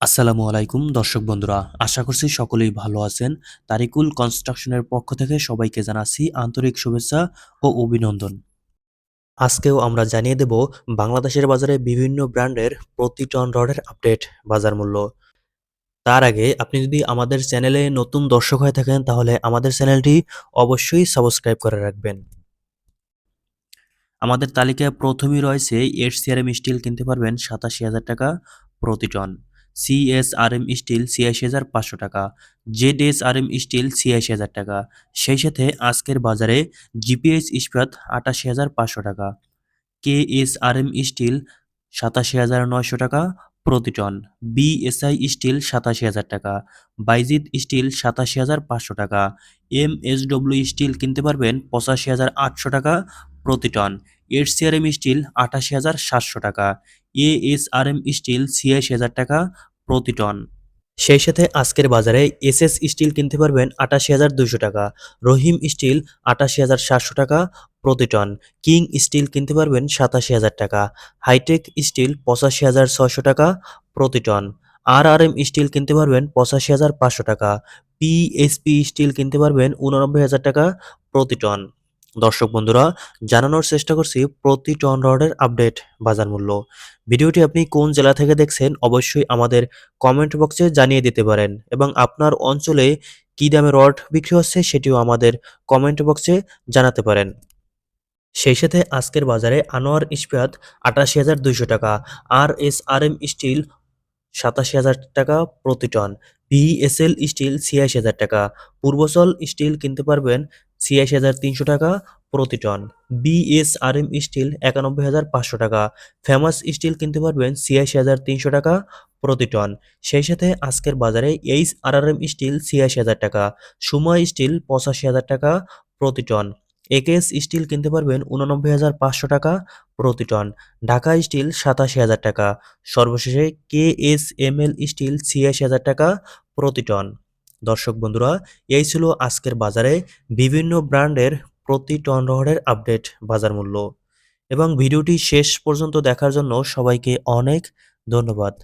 আসসালামু আলাইকুম, দর্শক বন্ধুরা। আশা করছি সকলেই ভালো আছেন। তারিকুল কনস্ট্রাকশনের পক্ষ থেকে সবাইকে জানাচ্ছি আন্তরিক শুভেচ্ছা ও অভিনন্দন। আজকেও আমরা জানিয়ে দেব বাংলাদেশের বাজারে বিভিন্ন ব্র্যান্ডের প্রতি টন রডের আপডেট বাজার মূল্য। তার আগে আপনি যদি আমাদের চ্যানেলে নতুন দর্শক হয়ে থাকেন, তাহলে আমাদের চ্যানেলটি অবশ্যই সাবস্ক্রাইব করে রাখবেন। আমাদের তালিকায় প্রথমেই রয়েছে এর এম স্টিল কিনতে পারবেন সাতাশি হাজার টাকা প্রতি টন। সিএসআরএম স্টিল ছিয়াশি হাজার পাঁচশো টাকা Z S R M steel ছিয়াশি হাজার টাকা। সেই সাথে আজকের বাজারে জিপিএস ইস্পাত আটাশি হাজার পাঁচশো টাকা K S R M steel সাতাশি হাজার নয়শো টাকা প্রতি টন বিএসআই স্টিল সাতাশি হাজার টাকা বাইজিৎ স্টিল সাতাশি হাজার পাঁচশো টাকা এম এস ডব্লিউ স্টিল কিনতে পারবেন পঁচাশি হাজার আটশো টাকা প্রতি টন। এম স্টিল আটাশি হাজার সাতশো টাকা, এএসআরএম স্টিল ছিয়াশি হাজার টাকা প্রতি টন। সেই সাথে আজকের বাজারে এসএস স্টিল কিনতে পারবেন আটাশি হাজার দুশো টাকা, রহিম স্টিল আটাশি হাজার সাতশো টাকা প্রতি টন, কিং স্টিল কিনতে পারবেন সাতাশি হাজার টাকা, হাইটেক স্টিল পঁচাশি হাজার ছয়শো টাকা প্রতি ton R R M steel কিনতে পারবেন পঁচাশি হাজার পাঁচশো টাকা, পিএসপি স্টিল কিনতে পারবেন উননব্বই হাজার টাকা প্রতি টন। দর্শক বন্ধুরা, জানানোর চেষ্টা করছি প্রতি টন রডের আপডেট বাজার মূল্য। ভিডিওটি আপনি কোন জেলা থেকে দেখছেন অবশ্যই আমাদের কমেন্ট বক্সে জানিয়ে দিতে পারেন এবং আপনার অঞ্চলে কী দামে রড বিক্রি হচ্ছে সেটিও আমাদের কমেন্ট বক্সে জানাতে পারেন। সেই সাথে আজকের বাজারে আনোয়ার ইস্পাত আটাশি হাজার দুইশো টাকা R S R M steel সাতাশি হাজার টাকা প্রতি টন ভিএসএল স্টিল ছিয়াশি হাজার টাকা, পূর্বচল স্টিল কিনতে পারবেন ছিয়াশি হাজার তিনশো টাকা প্রতি টন। বিএসআরএম স্টিল একানব্বই হাজার পাঁচশো টাকা। ফেমাস স্টিল কিনতে পারবেন ছিয়াশি হাজার তিনশো টাকা প্রতি টন। সেই সাথে আজকের বাজারে H R R M steel ছিয়াশি হাজার টাকা সুময় স্টিল পঁচাশি হাজার টাকা প্রতি টন। একেএস স্টিল কিনতে পারবেন উননব্বই হাজার পাঁচশো টাকা প্রতি টন। ঢাকা স্টিল সাতাশি হাজার টাকা। সর্বশেষে K S M L steel ছিয়াশি হাজার টাকা প্রতি টন। দর্শক বন্ধুরা, এই ছিল আজকের বাজারে বিভিন্ন ব্র্যান্ডের প্রতি টন রহরের আপডেট বাজার মূল্য। এবং ভিডিওটি শেষ পর্যন্ত দেখার জন্য সবাইকে অনেক ধন্যবাদ।